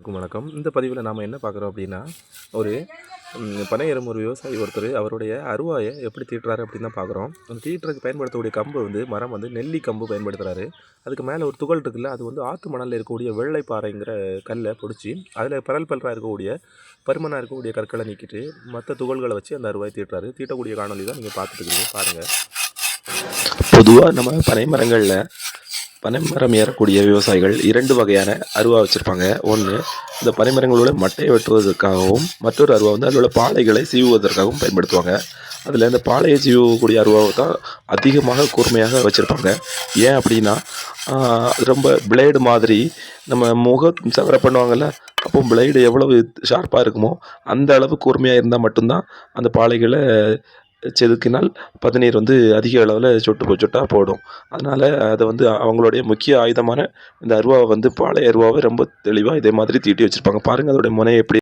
வணக்கம் வணக்கம். இந்த பதிவில் நாம் என்ன பார்க்குறோம் அப்படின்னா ஒரு ம், பனையரும் ஒரு விவசாயி ஒருத்தர் அவருடைய அருவாயை எப்படி தீட்டுறாரு அப்படின்னு தான் பார்க்குறோம். அந்த தீட்டுறதுக்கு பயன்படுத்தக்கூடிய கம்பு வந்து மரம் வந்து நெல்லி கம்பு பயன்படுத்துகிறாரு அதுக்கு மேலே ஒரு துகள் இருக்குல்ல அது வந்து ஆற்று மணலில் இருக்கக்கூடிய வெள்ளைப்பாறைங்கிற கல்லை பிடிச்சி அதில் பரல் பல்றாக இருக்கக்கூடிய பருமனாக இருக்கக்கூடிய கற்களை நீக்கிட்டு மற்ற துகள்களை வச்சு அந்த அருவாயை தீட்டுறாரு. தீட்டக்கூடிய காணொலி தான் நீங்கள் பார்த்துட்டு இருக்கீங்க. பாருங்கள் பொதுவாக நம்ம பனை மரங்களில் பனைமரம் ஏறக்கூடிய விவசாயிகள் இரண்டு வகையான அருவா வச்சுருப்பாங்க. ஒன்று இந்த பனைமரங்களோட மட்டையை வெட்டுவதற்காகவும் மற்றொரு அருவா வந்து அதில் உள்ள பாலைகளை சீவுவதற்காகவும் பயன்படுத்துவாங்க. அதில் இந்த பாலையை சீவக்கூடிய அருவாவை தான் அதிகமாக கூர்மையாக வச்சுருப்பாங்க. ஏன் அப்படின்னா அது ரொம்ப பிளேடு மாதிரி நம்ம முக சவர பண்ணுவாங்கள்ல அப்போ பிளேடு எவ்வளவு ஷார்ப்பாக இருக்குமோ அந்த அளவு கூர்மையாக இருந்தால் மட்டும்தான் அந்த பாலைகளை செதுக்கினால் பதநீர் வந்து அதிக அளவில் சொட்டு போ- சொட்டாக போடும். அதனால் அதை வந்து அவங்களுடைய முக்கிய ஆயுதமான இந்த அருவாவை வந்து பாலை அருவாவை ரொம்ப தெளிவாக இதே மாதிரி தீட்டி வச்சுருப்பாங்க. பாருங்கள் அதோடைய முனை எப்படி